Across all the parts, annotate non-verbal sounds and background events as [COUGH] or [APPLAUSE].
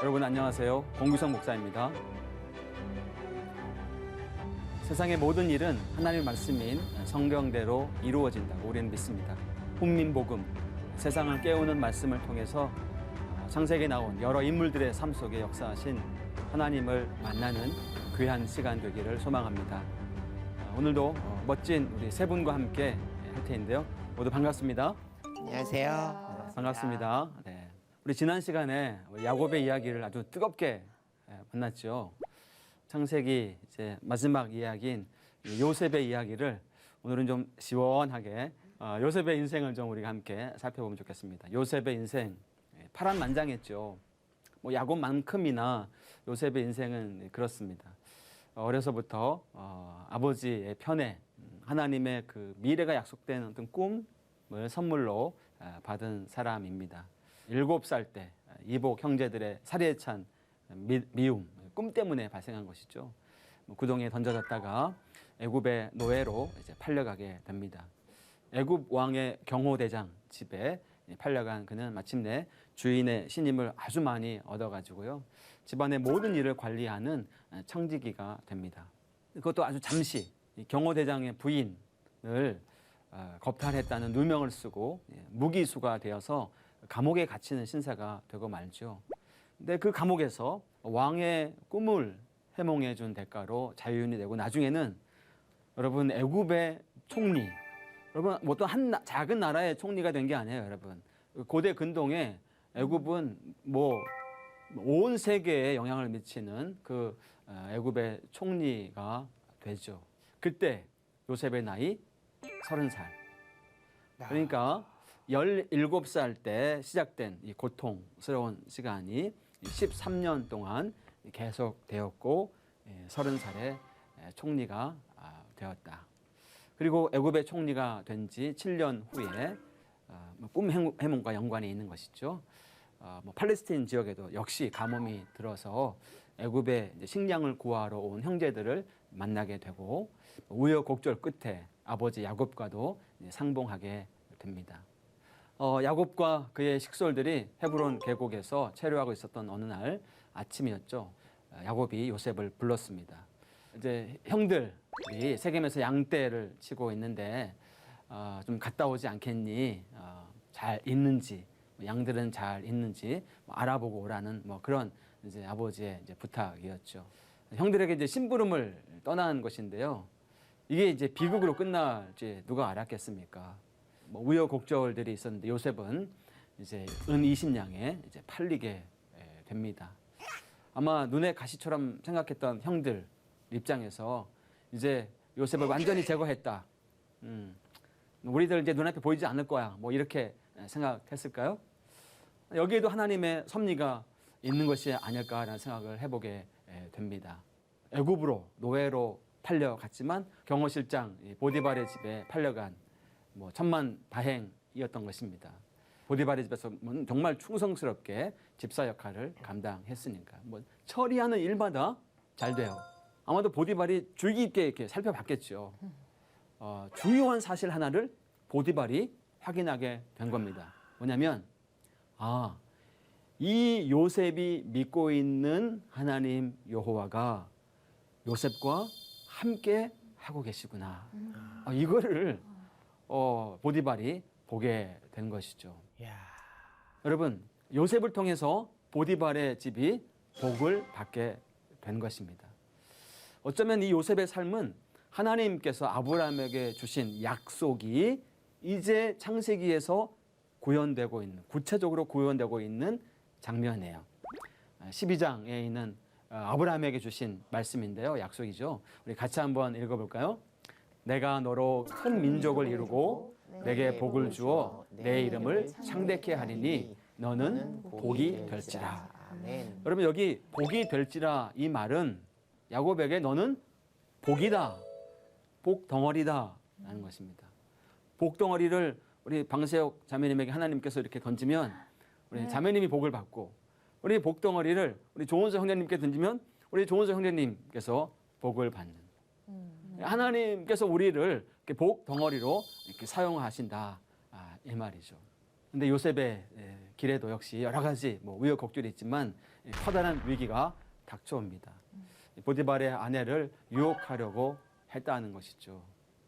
여러분 안녕하세요. 공규성 목사입니다. 세상의 모든 일은 하나님의 말씀인 성경대로 이루어진다고 우리는 믿습니다. 훈민복음, 세상을 깨우는 말씀을 통해서 창세기에 나온 여러 인물들의 삶 속에 역사하신 하나님을 만나는 귀한 시간 되기를 소망합니다. 오늘도 멋진 우리 세 분과 함께 할 텐데요. 모두 반갑습니다. 안녕하세요. 반갑습니다. 네. 우리 지난 시간에 야곱의 이야기를 아주 뜨겁게 예, 만났죠. 창세기 이제 마지막 이야기인 이 요셉의 이야기를 오늘은 좀 시원하게 어, 요셉의 인생을 좀 우리가 함께 살펴보면 좋겠습니다. 요셉의 인생 예, 파란만장했죠. 뭐 야곱만큼이나 요셉의 인생은 그렇습니다. 어려서부터 어, 아버지의 편에 음, 하나님의 그 미래가 약속된 어떤 꿈을 선물로 아, 받은 사람입니다. 일곱 살때 이복 형제들의 살해에 찬 미, 미움, 꿈 때문에 발생한 것이죠. 뭐 구덩이에 던져졌다가 애굽의 노예로 이제 팔려가게 됩니다. 애굽 왕의 경호대장 집에 팔려간 그는 마침내 주인의 신임을 아주 많이 얻어가지고요. 집안의 모든 일을 관리하는 청지기가 됩니다. 그것도 아주 잠시 이 경호대장의 부인을 어, 겁탈했다는 누명을 쓰고 예, 무기수가 되어서 감옥에 갇히는 신사가 되고 말죠. 근데 그 감옥에서 왕의 꿈을 해몽해 준 대가로 자유인이 되고 나중에는 여러분 애굽의 총리 여러분 뭐 어떤 한 나- 작은 나라의 총리가 된 게 아니에요, 여러분. 고대 근동에 애굽은 뭐 온 세계에 영향을 미치는 그 어, 애굽의 총리가 되죠. 그때 요셉의 나이 서른 살. 그러니까 17살 때 시작된 이 고통스러운 시간이 13년 동안 계속 되었고 30살에 총리가 아, 되었다. 그리고 애굽의 총리가 된 지 7년 후에 아, 뭐꿈 해몽- 해몽과 연관이 있는 것이죠. 아, 뭐 팔레스타인 지역에도 역시 가뭄이 들어서 애굽에 식량을 구하러 온 형제들을 만나게 되고 우여곡절 끝에 아버지 야곱과도 상봉하게 됩니다. 어, 야곱과 그의 식솔들이 헤브론 계곡에서 체류하고 있었던 어느 날 아침이었죠. 어, 야곱이 요셉을 불렀습니다. 이제 형들이 세겜에서 양떼를 치고 있는데 어, 좀 갔다 오지 않겠니? 어, 잘 있는지 뭐 양들은 잘 있는지 뭐 알아보고 오라는 뭐 그런 이제 아버지의 이제 부탁이었죠. 형들에게 이제 심부름을 떠난 것인데요. 이게 이제 비극으로 끝날지 누가 알았겠습니까? 뭐 우여곡절들이 있었는데 요셉은 이제 은 20냥에 이제 팔리게 예, 됩니다. 아마 눈에 가시처럼 생각했던 형들 입장에서 이제 요셉을 완전히 제거했다. 음, 우리들 이제 눈앞에 보이지 않을 거야. 뭐 이렇게 생각했을까요? 여기에도 하나님의 섭리가 있는 것이 아닐까라는 생각을 해보게 예, 됩니다. 애굽으로 노예로 팔려갔지만 경호실장 이 보디발의 집에 팔려간 뭐 천만 다행이었던 것입니다. 보디발의 집에서 뭐 정말 충성스럽게 집사 역할을 감당했으니까 뭐 처리하는 일마다 잘 돼요. 아마도 보디발이 주의 깊게 이렇게 살펴봤겠죠. 어, 중요한 사실 하나를 보디발이 확인하게 된 겁니다. 뭐냐면 아, 이 요셉이 믿고 있는 하나님 여호와가 요셉과 함께 하고 계시구나. 아, 이거를 어, 보디발이 보게 된 것이죠. 야. 여러분, 요셉을 통해서 보디발의 집이 복을 받게 된 것입니다. 어쩌면 이 요셉의 삶은 하나님께서 아브라함에게 주신 약속이 이제 창세기에서 구현되고 있는, 구체적으로 구현되고 있는 장면이에요. 12장에 있는 어, 아브라함에게 주신 말씀인데요. 약속이죠. 우리 같이 한번 읽어 볼까요? 내가 너로 큰 민족을 이루고 내게 복을 주어 내 이름을 창대케 하리니 너는 복이 될지라. 아멘. 여러분 여기 복이 될지라 이 말은 야곱에게 너는 복이다. 복 덩어리다. 라는 것입니다. 복 덩어리를 우리 방세옥 자매님에게 하나님께서 이렇게 던지면 우리 자매님이 복을 받고 우리 복 덩어리를 우리 조원서 형제님께 던지면 우리 조원서 형제님께서 복을 받는 하나님께서 우리를 복 덩어리로 이렇게 사용하신다 아, 이 말이죠. 근데 요셉의 예, 길에도 역시 여러 가지 뭐 우여곡절이 있지만 예, 커다란 위기가 닥쳐옵니다. 보디발의 아내를 유혹하려고 했다는 것이죠.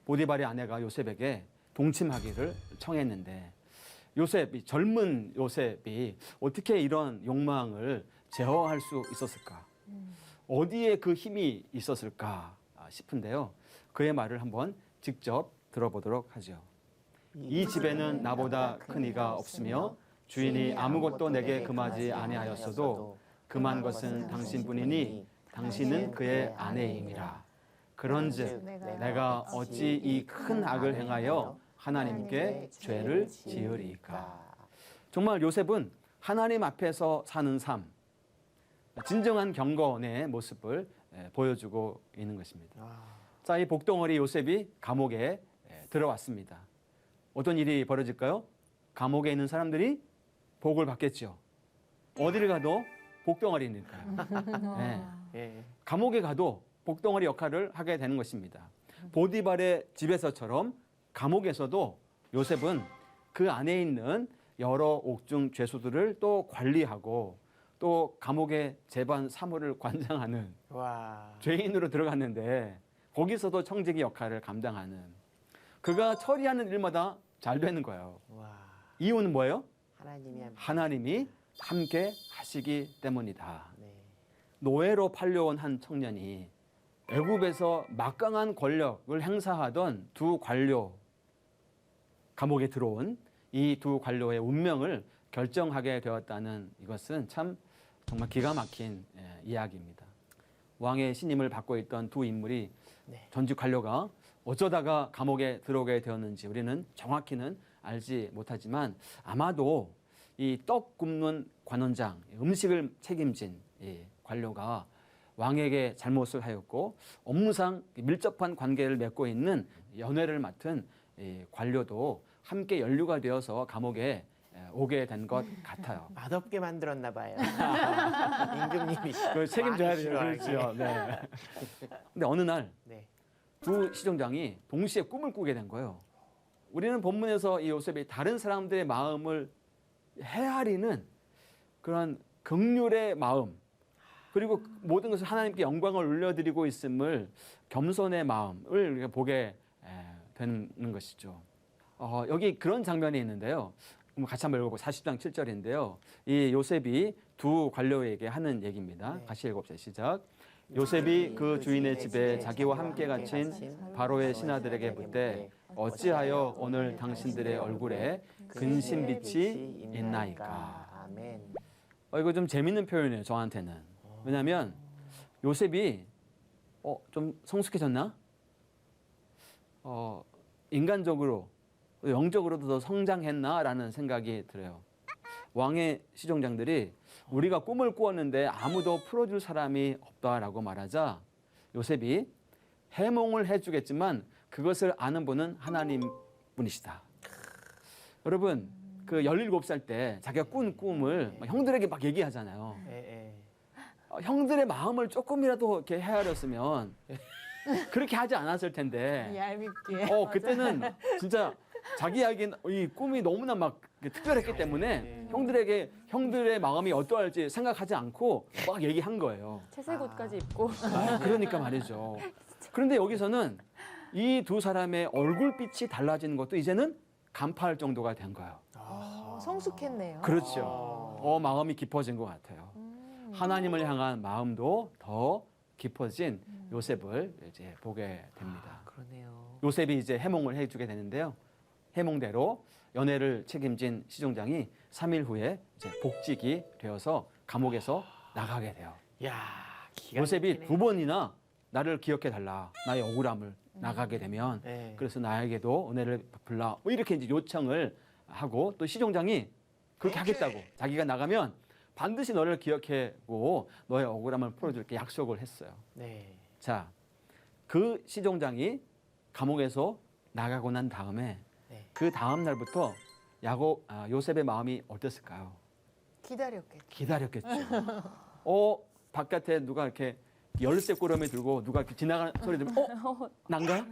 보디발의 아내가 요셉에게 동침하기를 청했는데 요셉, 이 젊은 요셉이 어떻게 이런 욕망을 제어할 수 있었을까? 어디에 그 힘이 있었을까 싶은데요. 그의 말을 한번 직접 들어보도록 하죠. 이 집에는 나보다 큰 이가 없으며 주인이 아무것도 내게 금하지 아니하였어도 금한 것은 당신뿐이니 당신은 그의 아내임이라. 그런즉 내가 어찌 이 큰 악을 행하여 하나님께 죄를 지으리까. 정말 요셉은 하나님 앞에서 사는 삶, 진정한 경건의 모습을 예, 보여주고 있는 것입니다. 아, 자, 이 복덩어리 요셉이 감옥에 예, 들어왔습니다. 어떤 일이 벌어질까요? 감옥에 있는 사람들이 복을 받겠죠. 어디를 가도 복덩어리니까요. 네. [LAUGHS] 예. 감옥에 가도 복덩어리 역할을 하게 되는 것입니다. 보디발의 집에서처럼 감옥에서도 요셉은 그 안에 있는 여러 옥중 죄수들을 또 관리하고 또 감옥의 재반 사무를 관장하는 와. 죄인으로 들어갔는데 거기서도 청지기 역할을 감당하는 그가 처리하는 일마다 잘 되는 거예요. 와. 이유는 뭐예요? 하나님이 함. 하나님이 함께 하시기 때문이다. 네. 노예로 팔려온 한 청년이 애굽에서 막강한 권력을 행사하던 두 관료 감옥에 들어온 이 두 관료의 운명을 결정하게 되었다는 이것은 참 정말 기가 막힌 예, 이야기입니다. 왕의 신임을 받고 있던 두 인물이 네. 전직 관료가 어쩌다가 감옥에 들어오게 되었는지 우리는 정확히는 알지 못하지만 아마도 이 떡 굽는 관원장 음식을 책임진 이 관료가 왕에게 잘못을 하였고 업무상 밀접한 관계를 맺고 있는 연회를 맡은 이 관료도 함께 연루가 되어서 감옥에 에, 오게 된 것 [LAUGHS] 같아요. 맛없게 만들었나 봐요. [LAUGHS] 임금님이 그 책임져야 돼요. 그렇죠. 네. 근데 어느 날 네. 두 시종장이 동시에 꿈을 꾸게 된 거예요. 우리는 본문에서 이 요셉이 다른 사람들의 마음을 헤아리는 그런 극률의 마음 그리고 모든 것을 하나님께 영광을 올려드리고 있음을 겸손의 마음을 보게 에, 되는 것이죠. 어, 여기 그런 장면이 있는데요. 같이 한번 읽어보고 40장 7절인데요. 이 요셉이 두 관료에게 하는 얘기입니다. 네. 같이 읽어봅시다. 시작. 요셉이 그 주인의 집에 자기와 함께 갇힌 바로의 신하들에게 묻되 어찌하여 오늘 당신들의 얼굴에 근심빛이 있나이까. 아멘. 어, 이거 좀 재밌는 표현이에요. 저한테는. 왜냐하면 요셉이 어, 좀 성숙해졌나? 어, 인간적으로 영적으로도 더 성장했나라는 생각이 들어요. 왕의 시종장들이 우리가 꿈을 꾸었는데 아무도 풀어줄 사람이 없다라고 말하자 요셉이 해몽을 해주겠지만 그것을 아는 분은 하나님 분이시다. 여러분 그 17살 때 자기가 꾼 꿈을 막 형들에게 막 얘기하잖아요. 예, 예. 어, 형들의 마음을 조금이라도 이렇게 헤아렸으면 그렇게 하지 않았을 텐데 얄밉게. 어 [LAUGHS] 그때는 진짜 자기에겐 이 꿈이 너무나 막 특별했기 때문에 형들에게 형들의 마음이 어떠할지 생각하지 않고 막 얘기한 거예요. 채색 옷까지 입고. 아, 그러니까 말이죠. 그런데 여기서는 이 두 사람의 얼굴빛이 달라지는 것도 이제는 간파할 정도가 된 거예요. 어, 성숙했네요. 그렇죠. 아. 어 마음이 깊어진 것 같아요. 음. 하나님을 향한 마음도 더 깊어진 요셉을 이제 보게 됩니다. 아, 그러네요. 요셉이 이제 해몽을 해주게 되는데요. 해몽대로 연애를 책임진 시종장이 3일 후에 이제 복직이 되어서 감옥에서 나가게 돼요. 야, 기가 요셉이 막히네. 두 번이나 나를 기억해 달라. 나의 억울함을 나가게 되면 네. 그래서 나에게도 은혜를 베풀라. 뭐 이렇게 이제 요청을 하고 또 시종장이 그렇게 하겠다고 자기가 나가면 반드시 너를 기억해고 너의 억울함을 풀어줄게 약속을 했어요. 네. 자, 그 시종장이 감옥에서 나가고 난 다음에 네. 그 다음 날부터 야곱 아, 요셉의 마음이 어땠을까요? 기다렸겠죠. 기다렸겠죠. [LAUGHS] 어 바깥에 누가 이렇게 열쇠 꾸러미 들고 누가 이렇게 지나가는 소리 들으면 어 [LAUGHS] 난가?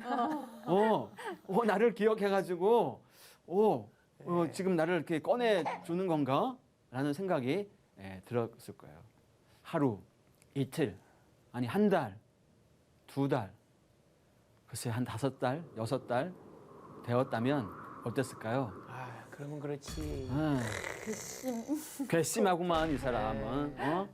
어, 어 나를 기억해가지고 어 어, 지금 나를 이렇게 꺼내 주는 건가? 라는 생각이 예, 들었을 거예요. 하루, 이틀, 아니 한 달, 두 달, 글쎄 한 다섯 달, 여섯 달 되었다면 어땠을까요? 아, 그러면 그렇지. 아, 괘씸하구만 이 사람은. 어?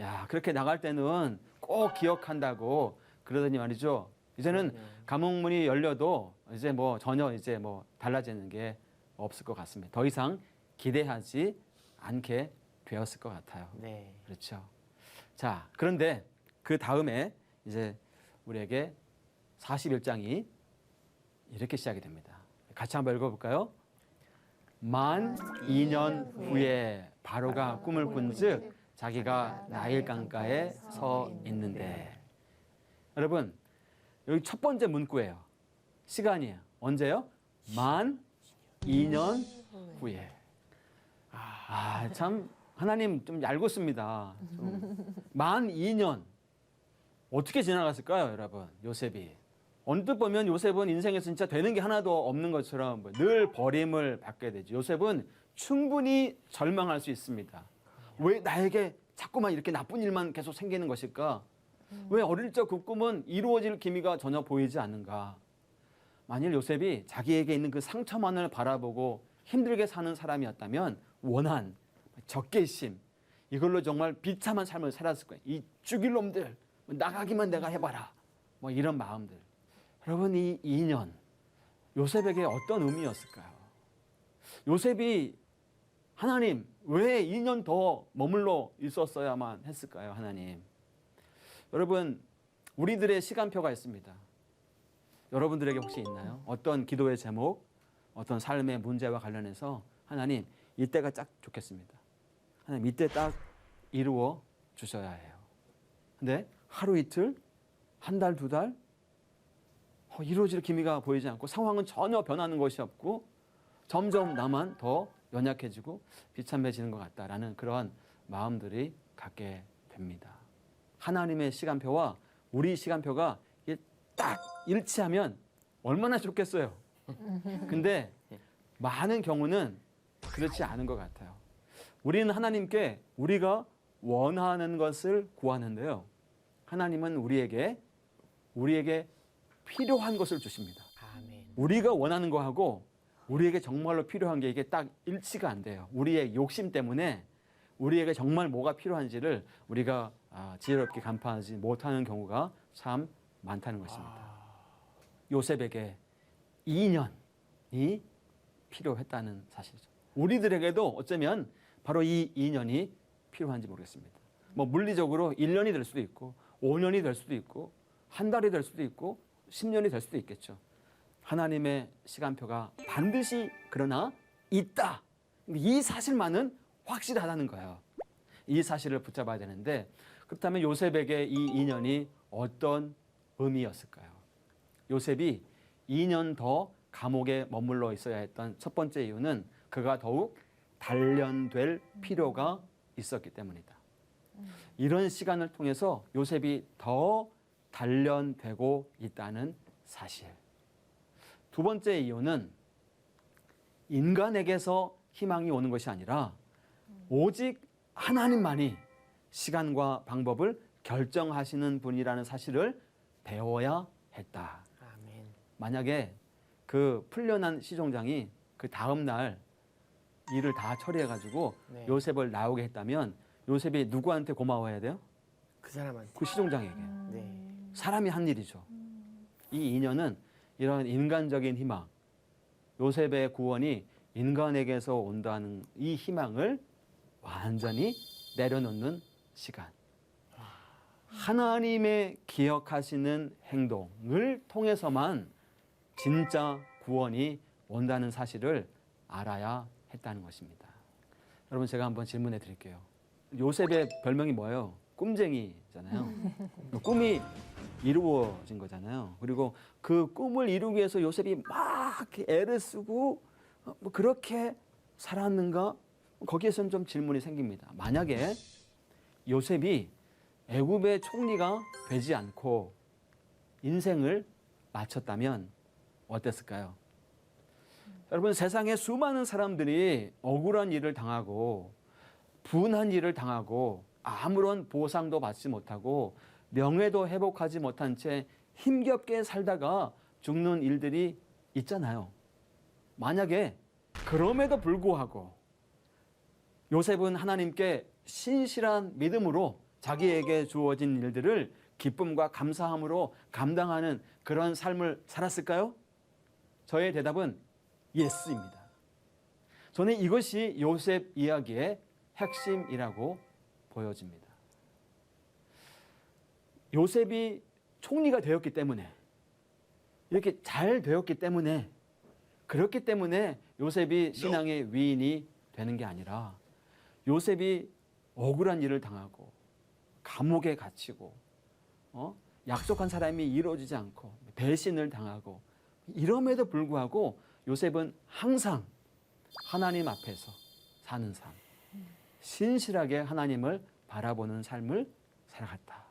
야 그렇게 나갈 때는 꼭 기억한다고 그러더니 말이죠. 이제는 감옥문이 열려도 이제 뭐 전혀 이제 뭐 달라지는 게 없을 것 같습니다. 더 이상 기대하지 않게 되었을 것 같아요. 네. 그렇죠. 자, 그런데 그 다음에 이제 우리에게 41장이 이렇게 시작이 됩니다. 같이 한번 읽어볼까요? 만 2년 후에 바로가 꿈을 꾼즉 자기가 나일 강가에 서 있는데 여러분 여기 첫 번째 문구예요. 시간이에요. 언제요? 만 2년 후에. 아, 참 하나님 좀 얄궂습니다. 좀. 만 2년 어떻게 지나갔을까요, 여러분? 요셉이 언뜻 보면 요셉은 인생에서 진짜 되는 게 하나도 없는 것처럼 뭐늘 버림을 받게 되죠. 요셉은 충분히 절망할 수 있습니다. 왜 나에게 자꾸만 이렇게 나쁜 일만 계속 생기는 것일까? 왜 어릴 적 그 꿈은 이루어질 기미가 전혀 보이지 않는가? 만일 요셉이 자기에게 있는 그 상처만을 바라보고 힘들게 사는 사람이었다면 원한, 적개심 이걸로 정말 비참한 삶을 살았을 거예요. 이 죽일 놈들 나가기만 내가 해봐라. 뭐 이런 마음들. 여러분 이 2년 요셉에게 어떤 의미였을까요? 요셉이 하나님 왜 2년 더 머물러 있었어야만 했을까요, 하나님? 여러분 우리들의 시간표가 있습니다. 여러분들에게 혹시 있나요? 어떤 기도의 제목, 어떤 삶의 문제와 관련해서 하나님 이때가 딱 좋겠습니다. 하나님 이때 딱 이루어 주셔야 해요. 근데 하루 이틀, 한 달, 두 달, 어, 이루어질 기미가 보이지 않고 상황은 전혀 변하는 것이 없고 점점 나만 더 연약해지고 비참해지는 것 같다라는 그런 마음들이 갖게 됩니다. 하나님의 시간표와 우리 시간표가 딱 일치하면 얼마나 좋겠어요. 근데 많은 경우는 그렇지 않은 것 같아요. 우리는 하나님께 우리가 원하는 것을 구하는데요. 하나님은 우리에게 우리에게 필요한 것을 주십니다. 아멘. 우리가 원하는 거하고 우리에게 정말로 필요한 게 이게 딱 일치가 안 돼요. 우리의 욕심 때문에 우리에게 정말 뭐가 필요한지를 우리가 아, 지혜롭게 간파하지 못하는 경우가 참 많다는 것입니다. 요셉에게 2년이 필요했다는 사실이죠. 우리들에게도 어쩌면 바로 이 2년이 필요한지 모르겠습니다. 뭐 물리적으로 1년이 될 수도 있고 5년이 될 수도 있고 한 달이 될 수도 있고 10년이 될 수도 있겠죠. 하나님의 시간표가 반드시 그러나 있다. 이 사실만은 확실하다는 거예요. 이 사실을 붙잡아야 되는데 그렇다면 요셉에게 이 2년이 어떤 의미였을까요? 요셉이 2년 더 감옥에 머물러 있어야 했던 첫 번째 이유는 그가 더욱 단련될 필요가 있었기 때문이다. 이런 시간을 통해서 요셉이 더 단련되고 있다는 사실. 두 번째 이유는 인간에게서 희망이 오는 것이 아니라 오직 하나님만이 시간과 방법을 결정하시는 분이라는 사실을 배워야 했다. 아멘. 만약에 그 풀려난 시종장이 그 다음 날 일을 다 처리해 가지고 네. 요셉을 나오게 했다면 요셉이 누구한테 고마워해야 돼요? 그 사람한테. 그 시종장에게. 네. 사람이 한 일이죠. 이 인연은 이런 인간적인 희망, 요셉의 구원이 인간에게서 온다는 이 희망을 완전히 내려놓는 시간. 하나님의 기억하시는 행동을 통해서만 진짜 구원이 온다는 사실을 알아야 했다는 것입니다. 여러분 제가 한번 질문해 드릴게요. 요셉의 별명이 뭐예요? 꿈쟁이잖아요. [LAUGHS] 꿈이 이루어진 거잖아요. 그리고 그 꿈을 이루기 위해서 요셉이 막 애를 쓰고 어, 뭐 그렇게 살았는가? 거기에서는 좀 질문이 생깁니다. 만약에 요셉이 애굽의 총리가 되지 않고 인생을 마쳤다면 어땠을까요? 여러분 세상에 수많은 사람들이 억울한 일을 당하고 분한 일을 당하고 아무런 보상도 받지 못하고 명예도 회복하지 못한 채 힘겹게 살다가 죽는 일들이 있잖아요. 만약에 그럼에도 불구하고 요셉은 하나님께 신실한 믿음으로 자기에게 주어진 일들을 기쁨과 감사함으로 감당하는 그런 삶을 살았을까요? 저의 대답은 예스입니다. 저는 이것이 요셉 이야기의 핵심이라고 보여집니다. 요셉이 총리가 되었기 때문에 이렇게 잘 되었기 때문에 그렇기 때문에 요셉이 신앙의 위인이 되는 게 아니라 요셉이 억울한 일을 당하고 감옥에 갇히고 어? 약속한 사람이 이루어지지 않고 배신을 당하고 이럼에도 불구하고 요셉은 항상 하나님 앞에서 사는 삶, 신실하게 하나님을 바라보는 삶을 살아갔다.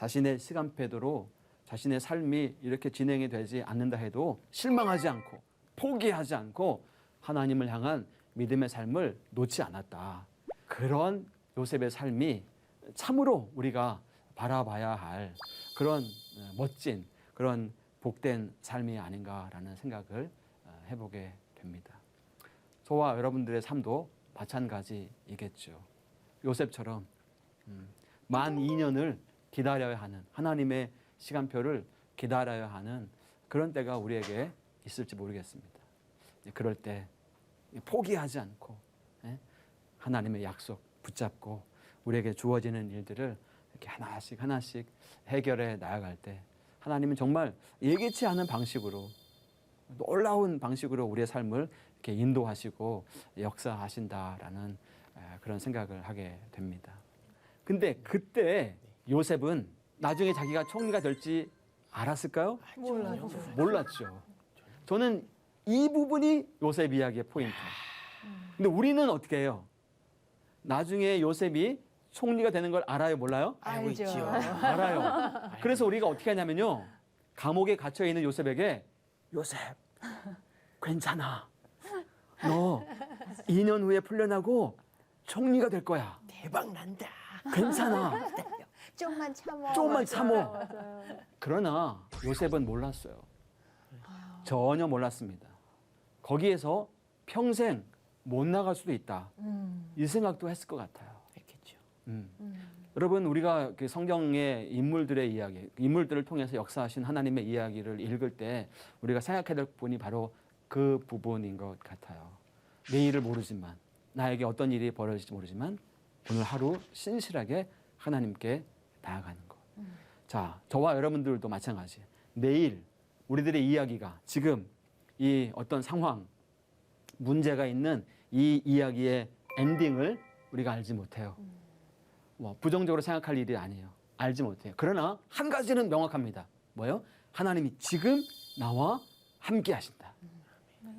자신의 시간표대로 자신의 삶이 이렇게 진행이 되지 않는다 해도 실망하지 않고 포기하지 않고 하나님을 향한 믿음의 삶을 놓지 않았다. 그런 요셉의 삶이 참으로 우리가 바라봐야 할 그런 어, 멋진 그런 복된 삶이 아닌가라는 생각을 어, 해보게 됩니다. 저와 여러분들의 삶도 마찬가지이겠죠. 요셉처럼 음, 만 2년을 기다려야 하는 하나님의 시간표를 기다려야 하는 그런 때가 우리에게 있을지 모르겠습니다. 예, 그럴 때 포기하지 않고 예, 하나님의 약속 붙잡고 우리에게 주어지는 일들을 이렇게 하나씩 하나씩 해결해 나아갈 때 하나님은 정말 예기치 않은 방식으로 놀라운 방식으로 우리의 삶을 이렇게 인도하시고 역사하신다라는 에, 그런 생각을 하게 됩니다. 근데 그때 요셉은 나중에 자기가 총리가 될지 알았을까요? 몰라요. 몰랐죠. 저는 이 부분이 요셉 이야기의 포인트입니다. 근데 우리는 어떻게 해요? 나중에 요셉이 총리가 되는 걸 알아요, 몰라요? 알고. 있지요. 알아요. 그래서 우리가 어떻게 하냐면요. 감옥에 갇혀 있는 요셉에게 요셉 괜찮아. 너 2년 후에 풀려나고 총리가 될 거야. 대박 난다. 괜찮아. [LAUGHS] 좀만 참어. 맞아요. 참어. 그러나 요셉은 몰랐어요. 전혀 몰랐습니다. 거기에서 평생 못 나갈 수도 있다. 음, 이 생각도 했을 것 같아요. 했겠죠. 음. 음. 여러분 우리가 그 성경의 인물들의 이야기, 인물들을 통해서 역사하신 하나님의 이야기를 읽을 때 우리가 생각해야 될 부분이 바로 그 부분인 것 같아요. 내일을 모르지만 나에게 어떤 일이 벌어질지 모르지만 오늘 하루 신실하게 하나님께 나아가는 것. 자, 저와 여러분들도 마찬가지. 내일 우리들의 이야기가 지금 이 어떤 상황, 문제가 있는 이 이야기의 엔딩을 우리가 알지 못해요. 뭐 부정적으로 생각할 일이 아니에요. 알지 못해요. 그러나 한 가지는 명확합니다. 뭐요? 하나님이 지금 나와 함께 하신다.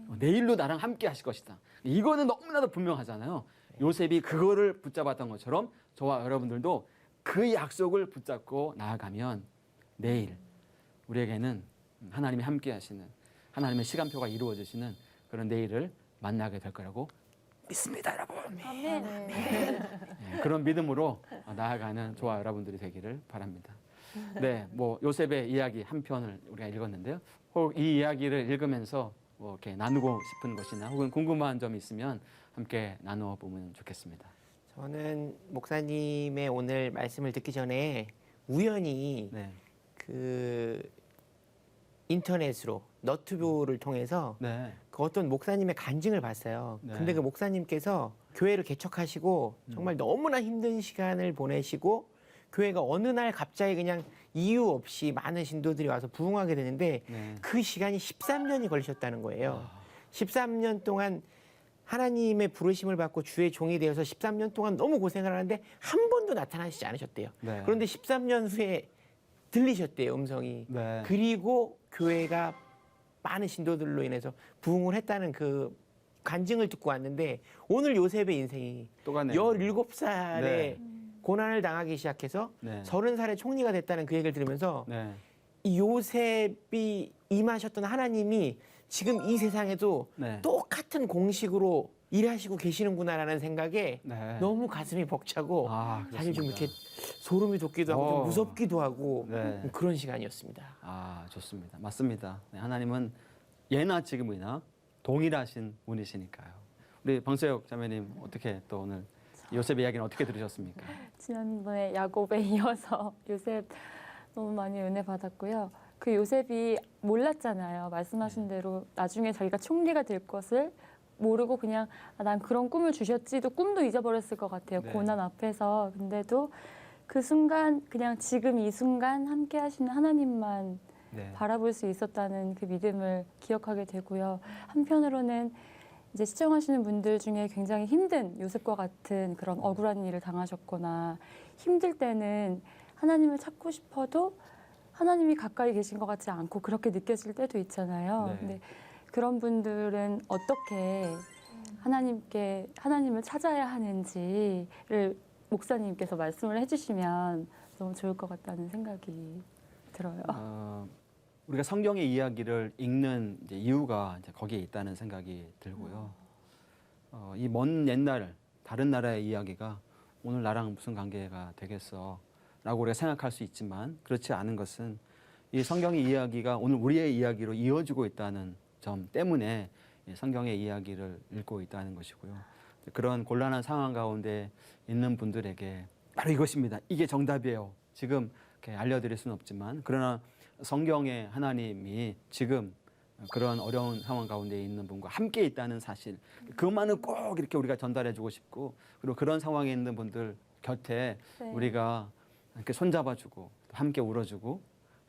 어, 내일로 나랑 함께 하실 것이다. 이거는 너무나도 분명하잖아요. 요셉이 그거를 붙잡았던 것처럼 저와 여러분들도 그 약속을 붙잡고 나아가면 내일 우리에게는 하나님이 함께 하시는 하나님의 시간표가 이루어지시는 그런 내일을 만나게 될 거라고 믿습니다, 여러분. 아멘. 예, 그런 믿음으로 나아가는 저와 여러분들이 되기를 바랍니다. 네, 뭐 요셉의 이야기 한 편을 우리가 읽었는데요. 혹 이 이야기를 읽으면서 뭐 이렇게 나누고 싶은 것이나 혹은 궁금한 점이 있으면 함께 나누어 보면 좋겠습니다. 저는 목사님의 오늘 말씀을 듣기 전에 우연히 네, 그 인터넷으로 너튜브를 통해서 네, 그 어떤 목사님의 간증을 봤어요. 네. 근데 그 목사님께서 교회를 개척하시고 음. 정말 너무나 힘든 시간을 보내시고 교회가 어느 날 갑자기 그냥 이유 없이 많은 신도들이 와서 부흥하게 되는데 네. 그 시간이 13년이 걸리셨다는 거예요. 아, 13년 동안 하나님의 부르심을 받고 주의 종이 되어서 13년 동안 너무 고생을 하는데 한 번도 나타나시지 않으셨대요. 네. 그런데 13년 후에 들리셨대요, 음성이. 네. 그리고 교회가 많은 신도들로 인해서 부흥을 했다는 그 간증을 듣고 왔는데 오늘 요셉의 인생이 또 가네요. 17살에 네. 고난을 당하기 시작해서 네. 30살에 총리가 됐다는 그 얘기를 들으면서 네. 이 요셉이 임하셨던 하나님이 지금 이 세상에도 네. 똑같은 공식으로 일하시고 계시는구나라는 생각에 네. 너무 가슴이 벅차고 아, 사실 좀. 이렇게 소름이 돋기도 하고 어. 좀 무섭기도 하고 네. 그런 시간이었습니다. 아, 좋습니다. 맞습니다. 네, 하나님은 예나 지금이나 동일하신 분이시니까요. 우리 방세혁 자매님 어떻게 또 오늘 요셉 이야기는 어떻게 들으셨습니까? 지난번에 야곱에 [LAUGHS] 이어서 요셉 너무 많이 은혜 받았고요. 그 요셉이 몰랐잖아요. 말씀하신 대로 나중에 자기가 총리가 될 것을 모르고 그냥 아, 난 그런 꿈을 주셨지도 꿈도 잊어버렸을 것 같아요. 네. 고난 앞에서. 근데도 그 순간 그냥 지금 이 순간 함께 하시는 하나님만 네. 바라볼 수 있었다는 그 믿음을 기억하게 되고요. 한편으로는 이제 시청하시는 분들 중에 굉장히 힘든 요셉과 같은 그런 억울한 일을 당하셨거나 힘들 때는 하나님을 찾고 싶어도 하나님이 가까이 계신 것 같지 않고 그렇게 느껴질 때도 있잖아요. 네. 근데 그런 분들은 어떻게 하나님께 하나님을 찾아야 하는지를 목사님께서 말씀을 해주시면 너무 좋을 것 같다는 생각이 들어요. 어, 우리가 성경의 이야기를 읽는 이유가 거기에 있다는 생각이 들고요. 어, 이먼 옛날 다른 나라의 이야기가 오늘 나랑 무슨 관계가 되겠어? 라고 우리가 생각할 수 있지만 그렇지 않은 것은 이 성경의 이야기가 오늘 우리의 이야기로 이어지고 있다는 점 때문에 이 성경의 이야기를 읽고 있다는 것이고요. 그런 곤란한 상황 가운데 있는 분들에게 바로 이것입니다. 이게 정답이에요. 지금 알려드릴 수는 없지만 그러나 성경의 하나님이 지금 그런 어려운 상황 가운데 있는 분과 함께 있다는 사실 그것만은 꼭 이렇게 우리가 전달해주고 싶고 그리고 그런 상황에 있는 분들 곁에 네. 우리가 이렇게 손잡아주고 또 함께 울어주고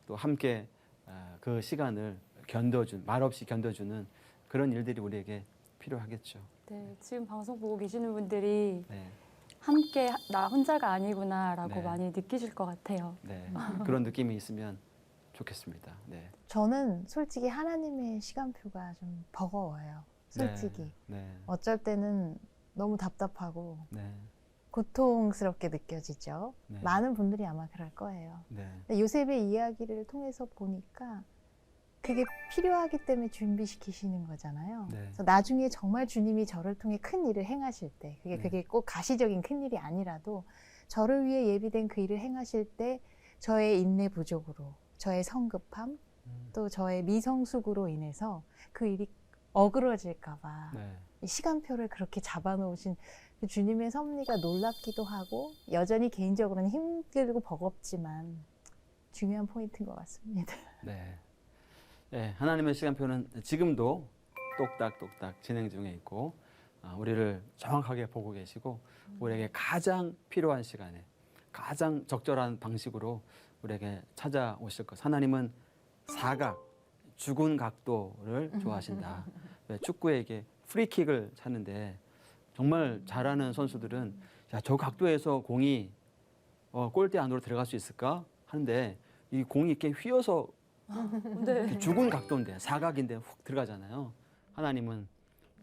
또 함께 아, 그 시간을 견뎌준 말없이 견뎌주는 그런 일들이 우리에게 필요하겠죠. 네, 지금 방송 보고 계시는 분들이 네, 함께 하- 나 혼자가 아니구나라고 네. 많이 느끼실 것 같아요. 네 그런 느낌이 있으면 좋겠습니다. 네, 저는 솔직히 하나님의 시간표가 좀 버거워요. 솔직히. 네, 네, 어쩔 때는 너무 답답하고 네, 고통스럽게 느껴지죠. 네. 많은 분들이 아마 그럴 거예요. 네, 요셉의 이야기를 통해서 보니까 그게 필요하기 때문에 준비시키시는 거잖아요. 네. 그래서 나중에 정말 주님이 저를 통해 큰 일을 행하실 때, 그게 네. 그게 꼭 가시적인 큰 일이 아니라도 저를 위해 예비된 그 일을 행하실 때 저의 인내 부족으로, 저의 성급함, 음, 또 저의 미성숙으로 인해서 그 일이 어그러질까봐 네, 이 시간표를 그렇게 잡아놓으신 그 주님의 섭리가 놀랍기도 하고 여전히 개인적으로는 힘들고 버겁지만 중요한 포인트인 것 같습니다. [LAUGHS] 네. 네, 하나님의 시간표는 지금도 똑딱똑딱 진행 중에 있고 아, 우리를 정확하게 보고 계시고 우리에게 가장 필요한 시간에 가장 적절한 방식으로 우리에게 찾아오실 것. 하나님은 사각, 죽은 각도를 [LAUGHS] 좋아하신다. 왜 축구에게 프리킥을 차는데 정말 잘하는 선수들은 야, 저 각도에서 공이 어, 골대 안으로 들어갈 수 있을까 하는데 이 공이 이렇게 휘어서 [LAUGHS] 네. 죽은 각도인데 사각인데 훅 들어가잖아요. 하나님은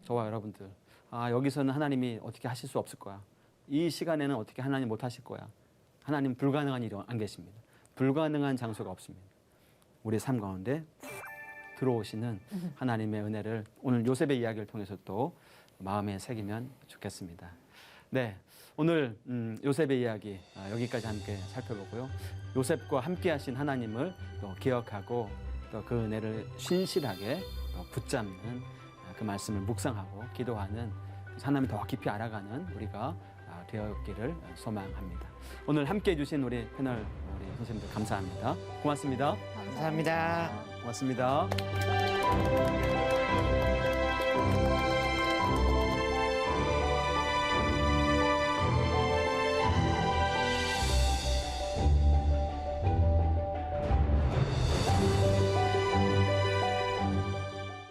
저와 여러분들 아 여기서는 하나님이 어떻게 하실 수 없을 거야. 이 시간에는 어떻게 하나님 못 하실 거야. 하나님 불가능한 일이 안 계십니다. 불가능한 장소가 없습니다. 우리 삶 가운데 훅 들어오시는 하나님의 은혜를 오늘 요셉의 이야기를 통해서 또 마음에 새기면 좋겠습니다. 네, 오늘 음, 요셉의 이야기 아, 여기까지 함께 살펴보고요. 요셉과 함께하신 하나님을 또 기억하고 또 그 은혜를 신실하게 또 붙잡는 아, 그 말씀을 묵상하고 기도하는 하나님 더 깊이 알아가는 우리가 아, 되었기를 소망합니다. 오늘 함께 해 주신 우리 패널 우리 선생님들 감사합니다. 고맙습니다. 감사합니다. 고맙습니다.